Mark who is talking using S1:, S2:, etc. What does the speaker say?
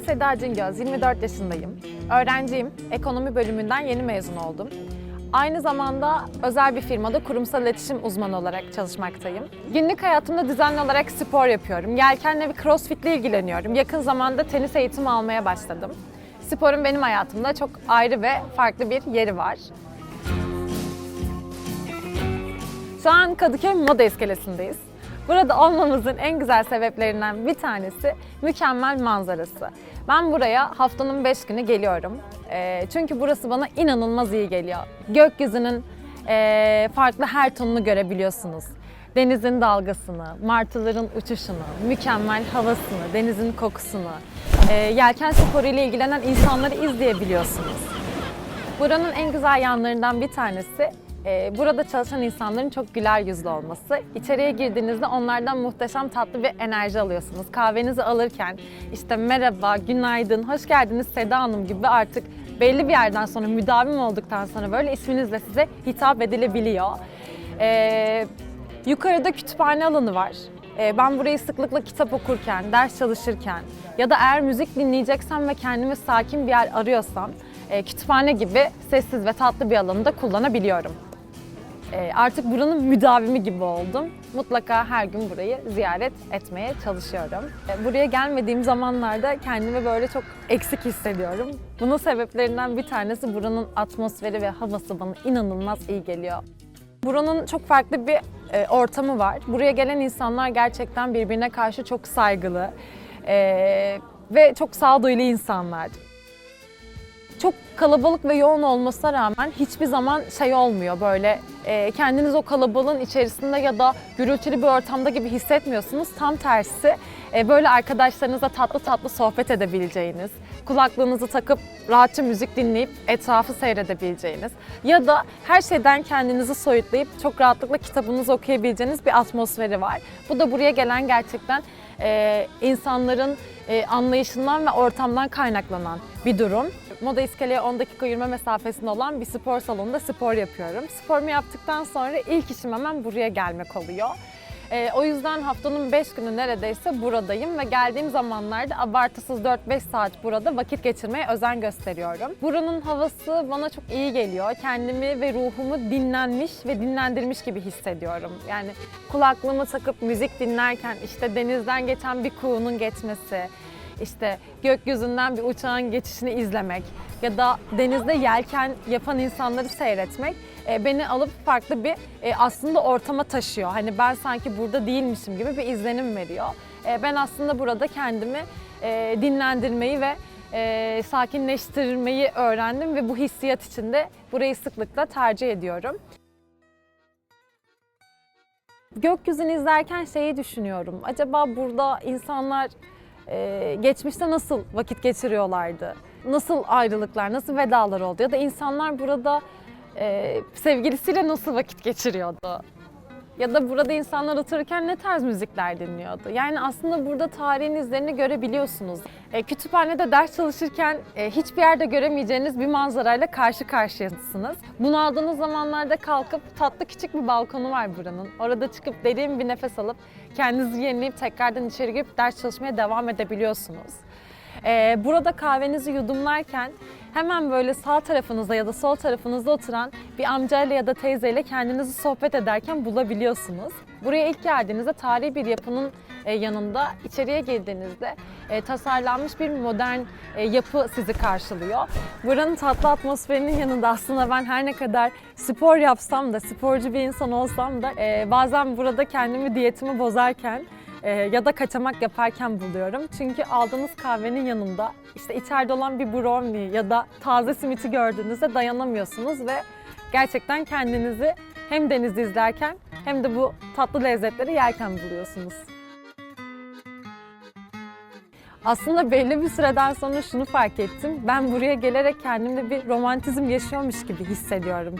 S1: Seda Cingöz, 24 yaşındayım. Öğrenciyim, ekonomi bölümünden yeni mezun oldum. Aynı zamanda özel bir firmada kurumsal iletişim uzmanı olarak çalışmaktayım. Günlük hayatımda düzenli olarak spor yapıyorum. Yelkenle ve crossfit ile ilgileniyorum. Yakın zamanda tenis eğitimi almaya başladım. Sporun benim hayatımda çok ayrı ve farklı bir yeri var. Şu an Kadıköy Moda İskelesi'ndeyiz. Burada olmamızın en güzel sebeplerinden bir tanesi mükemmel manzarası. Ben buraya haftanın 5 günü geliyorum. Ee, çünkü burası bana inanılmaz iyi geliyor. Gökyüzünün ee, farklı her tonunu görebiliyorsunuz. Denizin dalgasını, martıların uçuşunu, mükemmel havasını, denizin kokusunu, ee, yelken sporu ile ilgilenen insanları izleyebiliyorsunuz. Buranın en güzel yanlarından bir tanesi e, burada çalışan insanların çok güler yüzlü olması. İçeriye girdiğinizde onlardan muhteşem tatlı bir enerji alıyorsunuz. Kahvenizi alırken işte merhaba, günaydın, hoş geldiniz Seda Hanım gibi artık belli bir yerden sonra müdavim olduktan sonra böyle isminizle size hitap edilebiliyor. E, yukarıda kütüphane alanı var. E, ben burayı sıklıkla kitap okurken, ders çalışırken ya da eğer müzik dinleyeceksem ve kendimi sakin bir yer arıyorsam e, kütüphane gibi sessiz ve tatlı bir alanı da kullanabiliyorum. E, artık buranın müdavimi gibi oldum. Mutlaka her gün burayı ziyaret etmeye çalışıyorum. E, buraya gelmediğim zamanlarda kendimi böyle çok eksik hissediyorum. Bunun sebeplerinden bir tanesi buranın atmosferi ve havası bana inanılmaz iyi geliyor. Buranın çok farklı bir e, ortamı var. Buraya gelen insanlar gerçekten birbirine karşı çok saygılı e, ve çok sağduyulu insanlar çok kalabalık ve yoğun olmasına rağmen hiçbir zaman şey olmuyor böyle e, kendiniz o kalabalığın içerisinde ya da gürültülü bir ortamda gibi hissetmiyorsunuz. Tam tersi e, böyle arkadaşlarınızla tatlı tatlı sohbet edebileceğiniz, kulaklığınızı takıp rahatça müzik dinleyip etrafı seyredebileceğiniz ya da her şeyden kendinizi soyutlayıp çok rahatlıkla kitabınızı okuyabileceğiniz bir atmosferi var. Bu da buraya gelen gerçekten e, insanların e, anlayışından ve ortamdan kaynaklanan bir durum. Moda İskele'ye 10 dakika yürüme mesafesinde olan bir spor salonunda spor yapıyorum. Sporumu yaptıktan sonra ilk işim hemen buraya gelmek oluyor. Ee, o yüzden haftanın 5 günü neredeyse buradayım ve geldiğim zamanlarda abartısız 4-5 saat burada vakit geçirmeye özen gösteriyorum. Buranın havası bana çok iyi geliyor. Kendimi ve ruhumu dinlenmiş ve dinlendirmiş gibi hissediyorum. Yani kulaklığımı takıp müzik dinlerken işte denizden geçen bir kuğunun geçmesi, işte gökyüzünden bir uçağın geçişini izlemek ya da denizde yelken yapan insanları seyretmek e, beni alıp farklı bir e, aslında ortama taşıyor. Hani ben sanki burada değilmişim gibi bir izlenim veriyor. E, ben aslında burada kendimi dinlendirmeyi ve sakinleştirmeyi öğrendim ve bu hissiyat içinde burayı sıklıkla tercih ediyorum. Gökyüzünü izlerken şeyi düşünüyorum. Acaba burada insanlar e, geçmişte nasıl vakit geçiriyorlardı? Nasıl ayrılıklar, nasıl vedalar oldu? Ya da insanlar burada e, sevgilisiyle nasıl vakit geçiriyordu? Ya da burada insanlar otururken ne tarz müzikler dinliyordu? Yani aslında burada tarihin izlerini görebiliyorsunuz. E, kütüphanede ders çalışırken e, hiçbir yerde göremeyeceğiniz bir manzarayla karşı karşıyasınız. Bunaldığınız zamanlarda kalkıp tatlı küçük bir balkonu var buranın. Orada çıkıp derin bir nefes alıp kendinizi yenileyip tekrardan içeri girip ders çalışmaya devam edebiliyorsunuz. Ee, burada kahvenizi yudumlarken hemen böyle sağ tarafınızda ya da sol tarafınızda oturan bir amcayla ya da teyzeyle kendinizi sohbet ederken bulabiliyorsunuz. Buraya ilk geldiğinizde tarihi bir yapının e, yanında içeriye girdiğinizde e, tasarlanmış bir modern e, yapı sizi karşılıyor. Buranın tatlı atmosferinin yanında aslında ben her ne kadar spor yapsam da, sporcu bir insan olsam da bazen burada kendimi diyetimi bozarken e, ya da kaçamak yaparken buluyorum. Çünkü aldığınız kahvenin yanında işte içeride olan bir brownie ya da taze simiti gördüğünüzde dayanamıyorsunuz ve gerçekten kendinizi hem denizi izlerken hem de bu tatlı lezzetleri yerken buluyorsunuz. Aslında belli bir süreden sonra şunu fark ettim. Ben buraya gelerek kendimde bir romantizm yaşıyormuş gibi hissediyorum.